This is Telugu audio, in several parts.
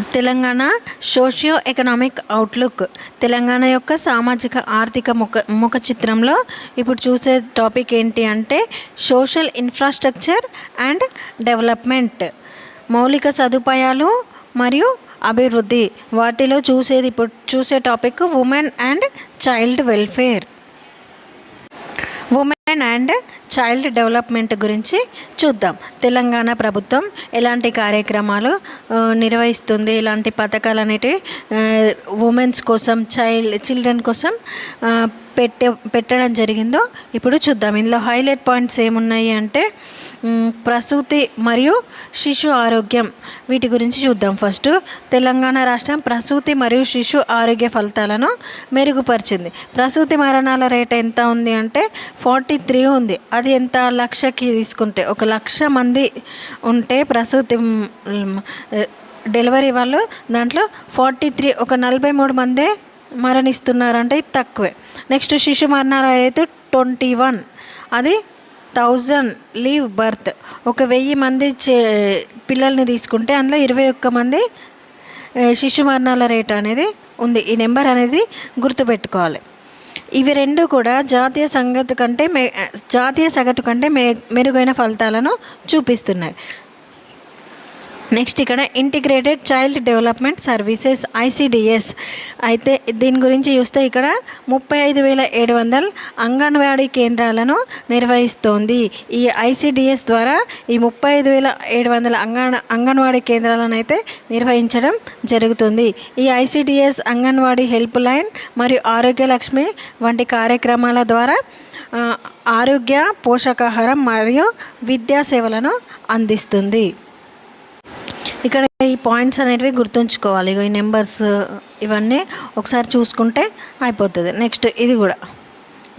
Telangana socio economic outlook Telangana యొక్క సామాజిక ఆర్థిక ముఖ ముఖ చిత్రంలో ఇప్పుడు చూసే టాపిక్ ఏంటి అంటే సోషల్ ఇన్ఫ్రాస్ట్రక్చర్ అండ్ డెవలప్మెంట్. మౌలిక సదుపాయాలు మరియు అభివృద్ధి. వాటిలో చూసేది ఇప్పుడు చూసే topic women and child welfare. Women and child development గురించి చూద్దాం. తెలంగాణ ప్రభుత్వం ఎలాంటి కార్యక్రమాలు నిర్వహిస్తుంది? ఇలాంటి పథకాలు అనేటివి ఉమెన్స్ కోసం చైల్డ్ చిల్డ్రన్ కోసం పెట్టే పెట్టడం జరిగిందో ఇప్పుడు చూద్దాం. ఇందులో హైలైట్ పాయింట్స్ ఏమున్నాయి అంటే ప్రసూతి మరియు శిశు ఆరోగ్యం. వీటి గురించి చూద్దాం ఫస్ట్. తెలంగాణ రాష్ట్రం ప్రసూతి మరియు శిశు ఆరోగ్య ఫలితాలను మెరుగుపరిచింది. ప్రసూతి మరణాల రేట్ ఎంత ఉంది అంటే ఫార్టీ త్రీ ఉంది. అది ఎంత? లక్షకి తీసుకుంటే ఒక లక్ష మంది ఉంటే ప్రసూతి డెలివరీ వాళ్ళు దాంట్లో ఫార్టీ త్రీ ఒక నలభై మూడు మందే మరణిస్తున్నారంటే ఇది తక్కువే. నెక్స్ట్ శిశు మరణాలు అయితే ట్వంటీ వన్. అది థౌజండ్ లీవ్ బర్త్. ఒక వెయ్యి మంది చే పిల్లల్ని తీసుకుంటే అందులో ఇరవై ఒక్క మంది శిశు మరణాల రేట్ అనేది ఉంది. ఈ నెంబర్ అనేది గుర్తుపెట్టుకోవాలి. ఇవి రెండు కూడా జాతీయ సంగతి కంటే మే జాతీయ సగటు కంటే మె మెరుగైన ఫలితాలను చూపిస్తున్నాయి. నెక్స్ట్ ఇక్కడ integrated child development services ICDS. అయితే దీని గురించి చూస్తే ఇక్కడ ముప్పై ఐదు వేల ఏడు వందల అంగన్వాడీ కేంద్రాలను నిర్వహిస్తోంది. ఈ ఐసిడిఎస్ ద్వారా ఈ ముప్పై ఐదు వేల ఏడు వందల అంగన్ అంగన్వాడీ కేంద్రాలను అయితే నిర్వహించడం జరుగుతుంది. ఈ ఐసిడిఎస్ అంగన్వాడీ హెల్ప్ లైన్ మరియు ఆరోగ్య లక్ష్మి వంటి కార్యక్రమాల ద్వారా ఆరోగ్య పోషకాహారం మరియు విద్యా సేవలను అందిస్తుంది. ఇక్కడ ఈ పాయింట్స్ అనేటివి గుర్తుంచుకోవాలి. ఇగో ఈ నెంబర్స్ ఇవన్నీ ఒకసారి చూసుకుంటే అయిపోతుంది. నెక్స్ట్ ఇది కూడా.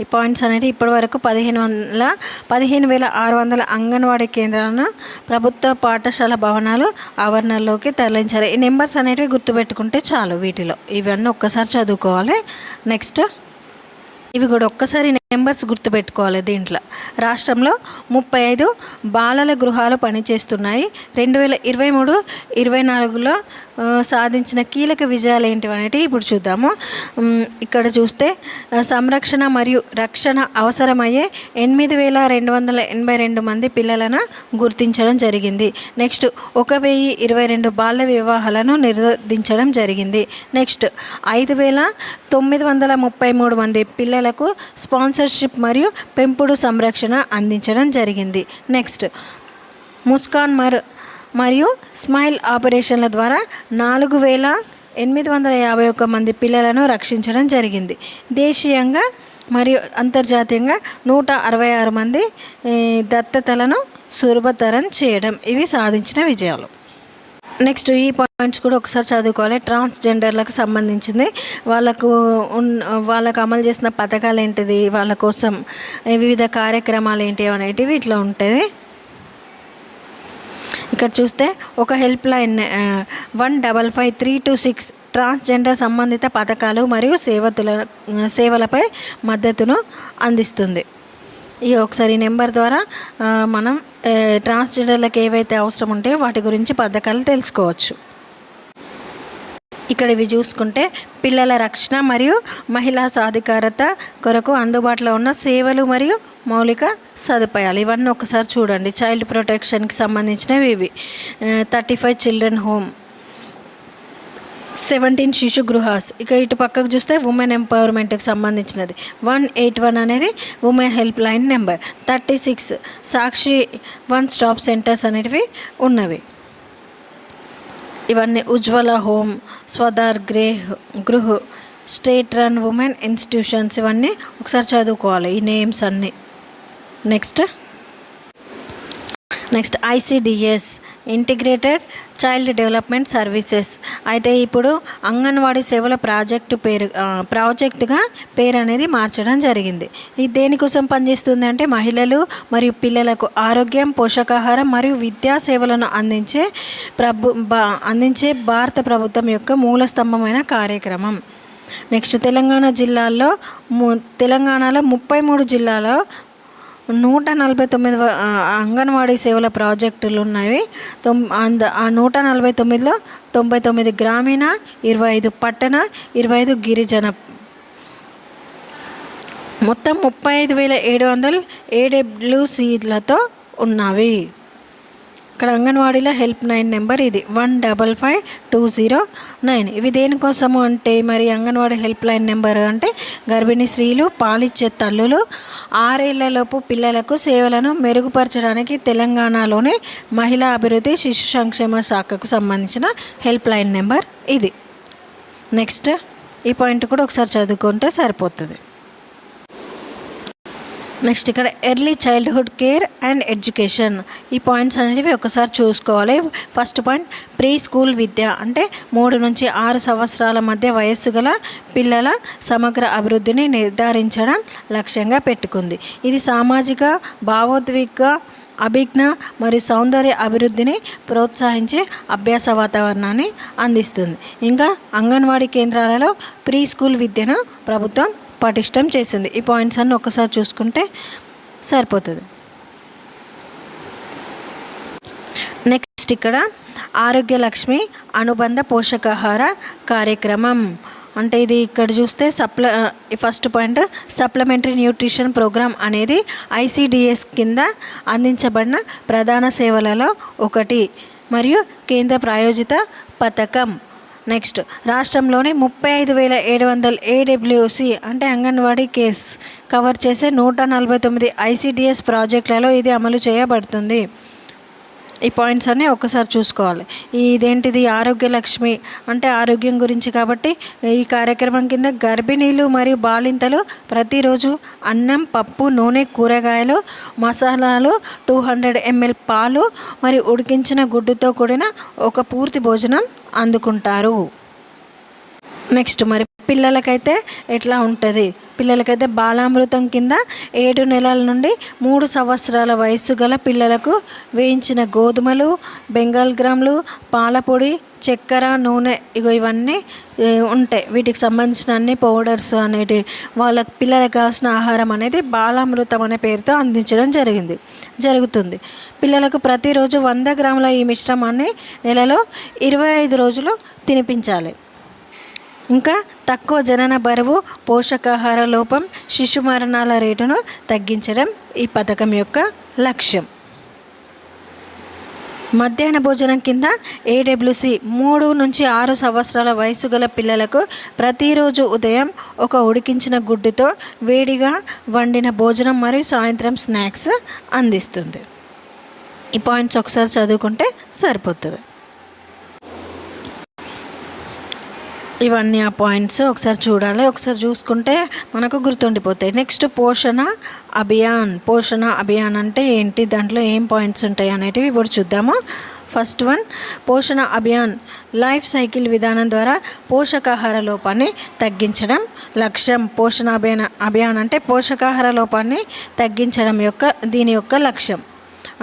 ఈ పాయింట్స్ అనేవి ఇప్పటి వరకు పదిహేను వందల పదిహేను వేల ఆరు వందల అంగన్వాడీ కేంద్రాలను ప్రభుత్వ పాఠశాల భవనాలు ఆవరణలోకి తరలించారు. ఈ నెంబర్స్ అనేటివి గుర్తుపెట్టుకుంటే చాలు వీటిలో. ఇవన్నీ ఒక్కసారి చదువుకోవాలి. నెక్స్ట్ ఇవి కూడా ఒక్కసారి నెంబర్స్ గుర్తుపెట్టుకోవాలి దీంట్లో. రాష్ట్రంలో ముప్పై ఐదు బాలల గృహాలు పనిచేస్తున్నాయి. రెండు వేల ఇరవై మూడు ఇరవై నాలుగులో సాధించిన కీలక విజయాలు ఏంటివి అనేటివి ఇప్పుడు చూద్దాము. ఇక్కడ చూస్తే సంరక్షణ మరియు రక్షణ అవసరమయ్యే ఎనిమిది వేల రెండు వందల ఎనభై రెండు మంది పిల్లలను గుర్తించడం జరిగింది. నెక్స్ట్ ఒక వెయ్యి ఇరవై రెండు బాల్య వివాహాలను నిరోధించడం జరిగింది. నెక్స్ట్ ఐదు వేల తొమ్మిది వందల ముప్పై మూడు మంది పిల్లలకు స్పాన్సర్షిప్ మరియు పెంపుడు సంరక్షణ అందించడం జరిగింది. నెక్స్ట్ ముస్కాన్ మర్ మరియు స్మైల్ ఆపరేషన్ల ద్వారా నాలుగు వేల ఎనిమిది వందల యాభై ఒక్క మంది పిల్లలను రక్షించడం జరిగింది. దేశీయంగా మరియు అంతర్జాతీయంగా నూట అరవై ఆరు మంది దత్తతలను సులభతరం చేయడం ఇవి సాధించిన విజయాలు. నెక్స్ట్ ఈ పాయింట్స్ కూడా ఒకసారి చదువుకోవాలి. ట్రాన్స్జెండర్లకు సంబంధించింది వాళ్ళకు ఉన్ వాళ్ళకు అమలు చేసిన పథకాలు ఏంటిది? వాళ్ళ కోసం వివిధ కార్యక్రమాలు ఏంటి అనేటివి ఇట్లా ఉంటుంది ఇక్కడ చూస్తే ఒక help line one double five three two six transgender సంబంధిత పథకాలు మరియు సేవతుల సేవలపై మద్దతును అందిస్తుంది. ఈ ఒకసారి ఈ నెంబర్ ద్వారా మనం ట్రాన్స్జెండర్లకు ఏవైతే అవసరం ఉంటాయో వాటి గురించి పథకాలు తెలుసుకోవచ్చు. ఇక్కడ ఇవి చూసుకుంటే పిల్లల రక్షణ మరియు మహిళా సాధికారత కొరకు అందుబాటులో ఉన్న సేవలు మరియు మౌలిక సదుపాయాలు. ఇవన్నీ ఒకసారి చూడండి. చైల్డ్ ప్రొటెక్షన్కి సంబంధించినవి ఇవి. Thirty five children home seventeen శిశు గృహాస్. ఇక ఇటు పక్కకు చూస్తే ఉమెన్ ఎంపవర్మెంట్కి సంబంధించినది. వన్ ఎయిట్ వన్ అనేది women help line number thirty six Sakshi one stop centres అనేటివి ఉన్నవి. ఇవన్నీ ఉజ్వల హోమ్ స్వదార్ గ్రే గృహ స్టేట్ రన్ ఉమెన్ ఇన్స్టిట్యూషన్స్ ఇవన్నీ ఒకసారి చదువుకోవాలి ఈ నేమ్స్ అన్నీ. Next. Next ICDS integrated child development services అయితే ఇప్పుడు అంగన్వాడీ సేవల ప్రాజెక్టు పేరు ప్రాజెక్టుగా పేరు అనేది మార్చడం జరిగింది. ఇది దేనికోసం పనిచేస్తుంది అంటే మహిళలు మరియు పిల్లలకు ఆరోగ్యం పోషకాహారం మరియు విద్యా సేవలను అందించే ప్రభు బా అందించే భారత ప్రభుత్వం యొక్క మూల స్తంభమైన కార్యక్రమం. నెక్స్ట్ తెలంగాణ జిల్లాల్లో ము తెలంగాణలో ముప్పై మూడు జిల్లాలో నూట నలభై తొమ్మిది అంగన్వాడీ సేవల ప్రాజెక్టులు ఉన్నవి తొమ్ అంద ఆ నూట నలభై తొమ్మిదిలో తొంభై తొమ్మిది గ్రామీణ ఇరవై ఐదు పట్టణ ఇరవై ఐదు గిరిజన. మొత్తం ముప్పై ఐదు వేల ఏడు వందలు ఏడబ్ల్యూసీలతో ఉన్నవి. ఇక్కడ అంగన్వాడీలో హెల్ప్ లైన్ నెంబర్ ఇది. One double five two zero nine. ఇవి దేనికోసము అంటే మరి అంగన్వాడీ హెల్ప్ లైన్ నెంబర్ అంటే గర్భిణీ స్త్రీలు పాలిచ్చే తల్లులు ఆరేళ్ళలోపు పిల్లలకు సేవలను మెరుగుపరచడానికి తెలంగాణలోని మహిళా అభివృద్ధి శిశు సంక్షేమ శాఖకు సంబంధించిన హెల్ప్ లైన్ నెంబర్ ఇది. నెక్స్ట్ ఈ పాయింట్ కూడా ఒకసారి చదువుకుంటే సరిపోతుంది. నెక్స్ట్ ఇక్కడ early childhood care and education. ఈ పాయింట్స్ అనేవి ఒకసారి చూసుకోవాలి. ఫస్ట్ పాయింట్ ప్రీ స్కూల్ విద్య. అంటే మూడు నుంచి ఆరు సంవత్సరాల మధ్య వయస్సు గల పిల్లల సమగ్ర అభివృద్ధిని నిర్ధారించడం లక్ష్యంగా పెట్టుకుంది. ఇది సామాజిక భావోద్విక అభిజ్ఞ మరియు సౌందర్య అభివృద్ధిని ప్రోత్సహించే అభ్యాస వాతావరణాన్ని అందిస్తుంది. ఇంకా అంగన్వాడీ కేంద్రాలలో ప్రీ స్కూల్ విద్యను ప్రభుత్వం పటిష్టం చేసింది. ఈ పాయింట్స్ అన్ని ఒక్కసారి చూసుకుంటే సరిపోతుంది. నెక్స్ట్ ఇక్కడ ఆరోగ్య లక్ష్మి అనుబంధ పోషకాహార కార్యక్రమం. అంటే ఇది ఇక్కడ చూస్తే సప్ల first point supplementary nutrition programme అనేది ఐసిడిఎస్ కింద అందించబడిన ప్రధాన సేవలలో ఒకటి. మరియు కేంద్ర ప్రాయోజిత పథకం. నెక్స్ట్ రాష్ట్రంలోని ముప్పై ఐదు వేల ఏడు వందల ఏడబ్ల్యూసి అంటే అంగన్వాడీ కేస్ కవర్ చేసే నూట నలభై తొమ్మిది ఐసిడిఎస్ ప్రాజెక్టులలో ఇది అమలు చేయబడుతుంది. ఈ పాయింట్స్ అన్నీ ఒక్కసారి చూసుకోవాలి. ఇదేంటిది? ఆరోగ్య లక్ష్మి అంటే ఆరోగ్యం గురించి కాబట్టి ఈ కార్యక్రమం కింద గర్భిణీలు మరియు బాలింతలు ప్రతిరోజు అన్నం పప్పు నూనె కూరగాయలు మసాలాలు టూ హండ్రెడ్ ఎంఎల్ పాలు మరియు ఉడికించిన గుడ్డుతో కూడిన ఒక పూర్తి భోజనం అందుకుంటారు. నెక్స్ట్ మరి పిల్లలకైతే ఎట్లా ఉంటుంది? పిల్లలకైతే బాలామృతం కింద ఏడు నెలల నుండి మూడు సంవత్సరాల వయస్సు గల పిల్లలకు వేయించిన గోధుమలు బెంగాల్ గ్రాములు పాలపొడి చక్కెర నూనె ఇగో ఇవన్నీ ఉంటాయి. వీటికి సంబంధించిన అన్ని పౌడర్స్ అనేటి వాళ్ళ పిల్లలకు కావాల్సిన ఆహారం అనేది బాలామృతం అనే పేరుతో అందించడం జరిగింది జరుగుతుంది. పిల్లలకు ప్రతిరోజు వంద గ్రాముల ఈ మిశ్రమాన్ని నెలలో ఇరవై ఐదు రోజులు తినిపించాలి. ఇంకా తక్కువ జనన బరువు పోషకాహార లోపం శిశు మరణాల రేటును తగ్గించడం ఈ పథకం యొక్క లక్ష్యం. మధ్యాహ్న భోజనం కింద ఏడబ్ల్యూసి మూడు నుంచి ఆరు సంవత్సరాల వయసు గల పిల్లలకు ప్రతిరోజు ఉదయం ఒక ఉడికించిన గుడ్డుతో వేడిగా వండిన భోజనం మరియు సాయంత్రం స్నాక్స్ అందిస్తుంది. ఈ పాయింట్స్ ఒకసారి చదువుకుంటే సరిపోతుంది. ఇవన్నీ ఆ పాయింట్స్ ఒకసారి చూడాలి. ఒకసారి చూసుకుంటే మనకు గుర్తుండిపోతాయి. నెక్స్ట్ పోషణ అభియాన్. పోషణ అభియాన్ అంటే ఏంటి? దాంట్లో ఏం పాయింట్స్ ఉంటాయి అనేటివి ఇప్పుడు చూద్దాము. ఫస్ట్ వన్ పోషణ అభియాన్. లైఫ్ సైకిల్ విధానం ద్వారా పోషకాహార లోపాన్ని తగ్గించడం లక్ష్యం. పోషణ అభియాన్ అభియాన్ అంటే పోషకాహార లోపాన్ని తగ్గించడం యొక్క దీని యొక్క లక్ష్యం.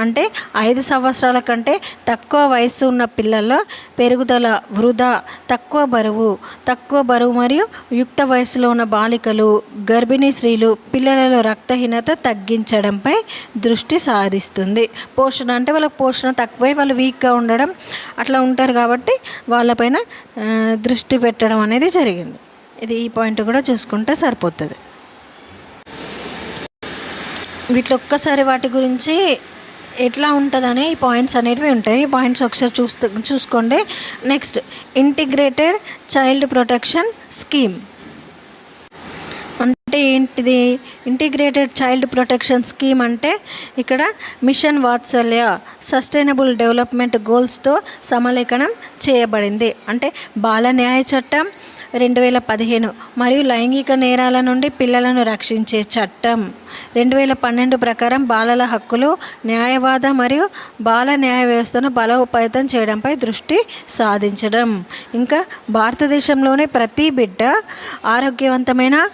అంటే ఐదు సంవత్సరాల కంటే తక్కువ వయసు ఉన్న పిల్లల్లో పెరుగుదల వృధా తక్కువ బరువు తక్కువ బరువు మరియు యుక్త వయసులో ఉన్న బాలికలు గర్భిణీ స్త్రీలు పిల్లలలో రక్తహీనత తగ్గించడంపై దృష్టి సాధిస్తుంది పోషణ అంటే వాళ్ళకి పోషణ తక్కువై వాళ్ళు వీక్గా ఉండడం అట్లా ఉంటారు కాబట్టి వాళ్ళపైన దృష్టి పెట్టడం అనేది జరిగింది. ఇది ఈ పాయింట్ కూడా చూసుకుంటే సరిపోతుంది. వీటిలో ఒక్కసారి వాటి గురించి ఎట్లా ఉంటుందనే ఈ పాయింట్స్ అనేటివి ఉంటాయి. ఈ పాయింట్స్ ఒకసారి చూస్తూ చూసుకోండి. Next integrated child protection scheme. అంటే ఏంటిది? ఇంటిగ్రేటెడ్ చైల్డ్ ప్రొటెక్షన్ స్కీమ్ అంటే ఇక్కడ మిషన్ వాత్సల్య సస్టైనబుల్ డెవలప్మెంట్ గోల్స్తో సమలేఖనం చేయబడింది. అంటే బాల న్యాయ చట్టం రెండు వేల పదిహేను మరియు లైంగిక నేరాల నుండి పిల్లలను రక్షించే చట్టం. రెండు వేల పన్నెండు ప్రకారం బాలల హక్కులు న్యాయవాద మరియు బాల న్యాయ వ్యవస్థను బలోపేతం చేయడంపై దృష్టి సాధించడం. ఇంకా భారతదేశంలోనే ప్రతి బిడ్డ ఆరోగ్యవంతమైన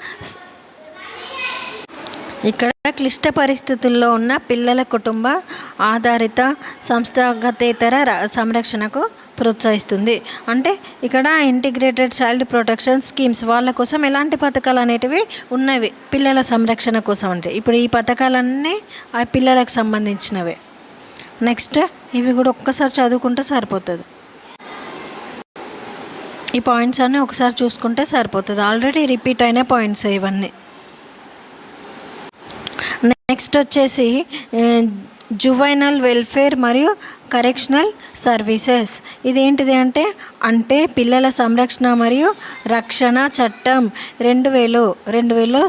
ఇక్కడ క్లిష్ట పరిస్థితుల్లో ఉన్న పిల్లల కుటుంబ ఆధారిత సంస్థాగతేతర ర- సంరక్షణకు ప్రోత్సహిస్తుంది. అంటే ఇక్కడ ఇంటిగ్రేటెడ్ చైల్డ్ ప్రొటెక్షన్ స్కీమ్స్ వాళ్ళ కోసం ఎలాంటి పథకాలు అనేటివి ఉన్నవి? పిల్లల సంరక్షణ కోసం అంటే. ఇప్పుడు ఈ పథకాలన్నీ ఆ పిల్లలకు సంబంధించినవే. నెక్స్ట్ ఇవి కూడా ఒక్కసారి చదువుకుంటే సరిపోతుంది. ఈ పాయింట్స్ అన్నీ ఒకసారి చూసుకుంటే సరిపోతుంది. ఆల్రెడీ రిపీట్ అయిన పాయింట్స్ ఇవన్నీ. నెక్స్ట్ వచ్చేసి eh, జువైనల్ వెల్ఫేర్ మరియు కరెక్షనల్ సర్వీసెస్ ఇదేంటిది అంటే అంటే పిల్లల సంరక్షణ మరియు రక్షణ చట్టం రెండు వేలు రెండు వేలలో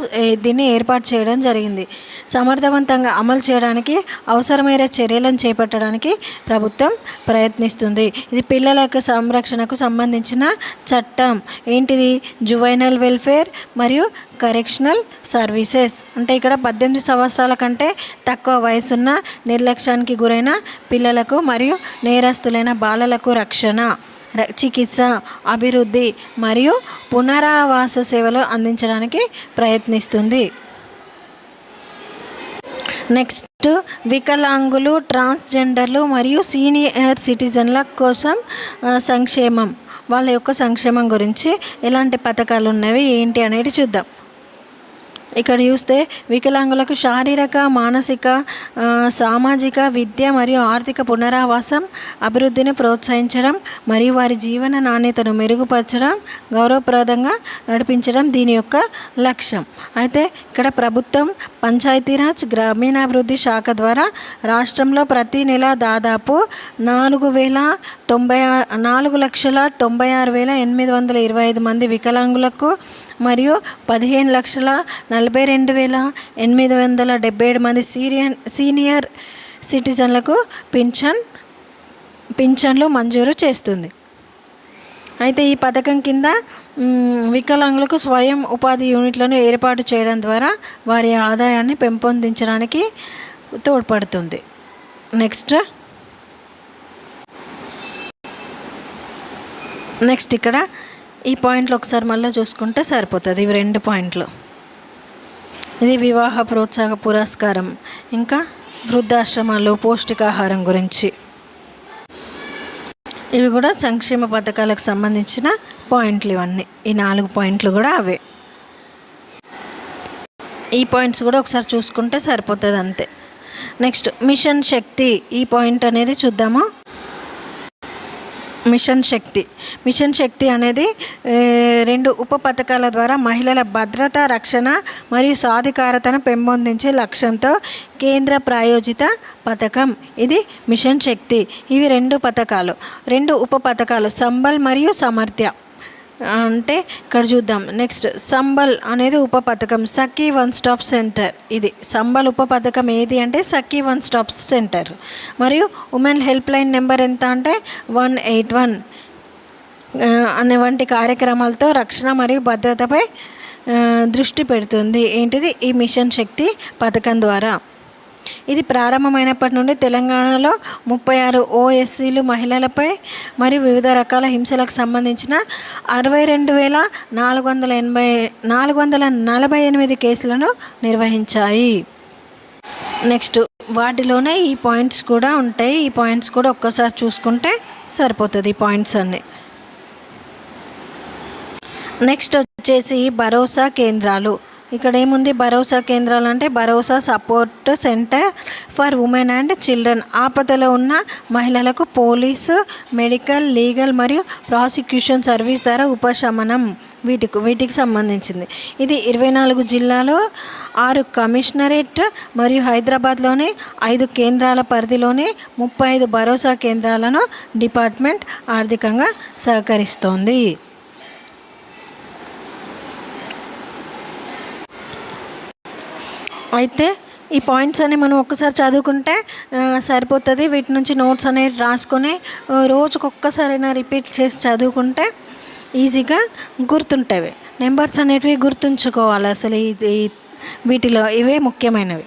దీన్ని ఏర్పాటు చేయడం జరిగింది. సమర్థవంతంగా అమలు చేయడానికి అవసరమైన చర్యలను చేపట్టడానికి ప్రభుత్వం ప్రయత్నిస్తుంది. ఇది పిల్లలకు సంరక్షణకు సంబంధించిన చట్టం. ఏంటిది? జువైనల్ వెల్ఫేర్ మరియు కరెక్షనల్ సర్వీసెస్ అంటే ఇక్కడ పద్దెనిమిది సంవత్సరాల కంటే తక్కువ వయసున్న నిర్లక్ష్యానికి గురైన పిల్లలకు మరియు నేరస్తులైన బాలలకు రక్షణ చికిత్స అభివృద్ధి మరియు పునరావాస సేవలు అందించడానికి ప్రయత్నిస్తుంది. నెక్స్ట్ వికలాంగులు ట్రాన్స్జెండర్లు మరియు సీనియర్ సిటిజన్ల కోసం సంక్షేమం. వాళ్ళ యొక్క సంక్షేమం గురించి ఎలాంటి పథకాలు ఉన్నవి ఏంటి అనేది చూద్దాం. ఇక్కడ చూస్తే వికలాంగులకు శారీరక మానసిక సామాజిక విద్య మరియు ఆర్థిక పునరావాసం అభివృద్ధిని ప్రోత్సహించడం మరియు వారి జీవన నాణ్యతను మెరుగుపరచడం గౌరవప్రదంగా నడిపించడం దీని యొక్క లక్ష్యం. అయితే ఇక్కడ ప్రభుత్వం పంచాయతీరాజ్ గ్రామీణాభివృద్ధి శాఖ ద్వారా రాష్ట్రంలో ప్రతి నెల దాదాపు నాలుగు వేల తొంభై ఆ- నాలుగు లక్షల తొంభై ఆరు వేల ఎనిమిది వందల ఇరవై ఐదు మంది వికలాంగులకు మరియు పదిహేను లక్షల నలభై రెండు వేల ఎనిమిది వందల డెబ్బై ఏడు మంది సీరియన్ సీనియర్ సిటిజన్లకు పింఛన్ పింఛన్లు మంజూరు చేస్తుంది. అయితే ఈ పథకం కింద వికలాంగులకు స్వయం ఉపాధి యూనిట్లను ఏర్పాటు చేయడం ద్వారా వారి ఆదాయాన్ని పెంపొందించడానికి తోడ్పడుతుంది. నెక్స్ట్. నెక్స్ట్ ఇక్కడ ఈ పాయింట్లు ఒకసారి మళ్ళీ చూసుకుంటే సరిపోతుంది. ఇవి రెండు పాయింట్లు. ఇది వివాహ ప్రోత్సాహ పురస్కారం. ఇంకా వృద్ధాశ్రమాలు పౌష్టికాహారం గురించి. ఇవి కూడా సంక్షేమ పథకాలకు సంబంధించిన పాయింట్లు ఇవన్నీ. ఈ నాలుగు పాయింట్లు కూడా అవే. ఈ పాయింట్స్ కూడా ఒకసారి చూసుకుంటే సరిపోతుంది అంతే. Next mission Shakti. ఈ పాయింట్ అనేది చూద్దాము. మిషన్ శక్తి. మిషన్ శక్తి అనేది రెండు ఉప పథకాల ద్వారా మహిళల భద్రత రక్షణ మరియు సాధికారతను పెంపొందించే లక్ష్యంతో కేంద్ర ప్రాయోజిత పథకం. ఇది మిషన్ శక్తి. ఇవి రెండు పథకాలు. రెండు ఉప పథకాలు సంబల్ మరియు సమర్థ్య అంటే ఇక్కడ చూద్దాం. నెక్స్ట్ సంబల్ అనేది ఉప పథకం. Sakhi one stop centre. ఇది సంబల్ ఉప పథకం ఏది అంటే సఖీ వన్ స్టాప్ సెంటర్. మరియు ఉమెన్ హెల్ప్ లైన్ నెంబర్ ఎంత అంటే వన్ ఎయిట్ వన్. అనే వంటి కార్యక్రమాలతో రక్షణ మరియు భద్రతపై దృష్టి పెడుతుంది. ఏంటిది? ఈ మిషన్ శక్తి పథకం ద్వారా. ఇది ప్రారంభమైనప్పటి నుండి తెలంగాణలో ముప్పై ఆరు ఓఎస్సీలు మహిళలపై మరియు వివిధ రకాల హింసలకు సంబంధించిన అరవై రెండు వేల నాలుగు వందల ఎనభై నాలుగు వందల నలభై ఎనిమిది కేసులను నిర్వహించాయి. నెక్స్ట్ వాటిలోనే ఈ పాయింట్స్ కూడా ఉంటాయి. ఈ పాయింట్స్ కూడా ఒక్కసారి చూసుకుంటే సరిపోతుంది ఈ పాయింట్స్ అన్నీ. నెక్స్ట్ వచ్చేసి భరోసా కేంద్రాలు. ఇక్కడ ఏముంది? భరోసా కేంద్రాలు అంటే Bharosa support centre for women and children. ఆపదలో ఉన్న మహిళలకు పోలీసు మెడికల్ లీగల్ మరియు ప్రాసిక్యూషన్ సర్వీస్ ద్వారా ఉపశమనం వీటికి వీటికి సంబంధించింది. ఇది ఇరవై నాలుగు జిల్లాలో ఆరు కమిషనరేట్ మరియు హైదరాబాద్లోని ఐదు కేంద్రాల పరిధిలోని ముప్పై ఐదు భరోసా కేంద్రాలను డిపార్ట్మెంట్ ఆర్థికంగా సహకరిస్తోంది. అయితే ఈ పాయింట్స్ అని మనం ఒక్కసారి చదువుకుంటే సరిపోతుంది. వీటి నుంచి నోట్స్ అనేవి రాసుకొని రోజుకొక్కసారైనా రిపీట్ చేసి చదువుకుంటే ఈజీగా గుర్తుంటాయి నెంబర్స్ అనేటివి గుర్తుంచుకోవాలి అసలు ఇది వీటిలో ఇవే ముఖ్యమైనవి.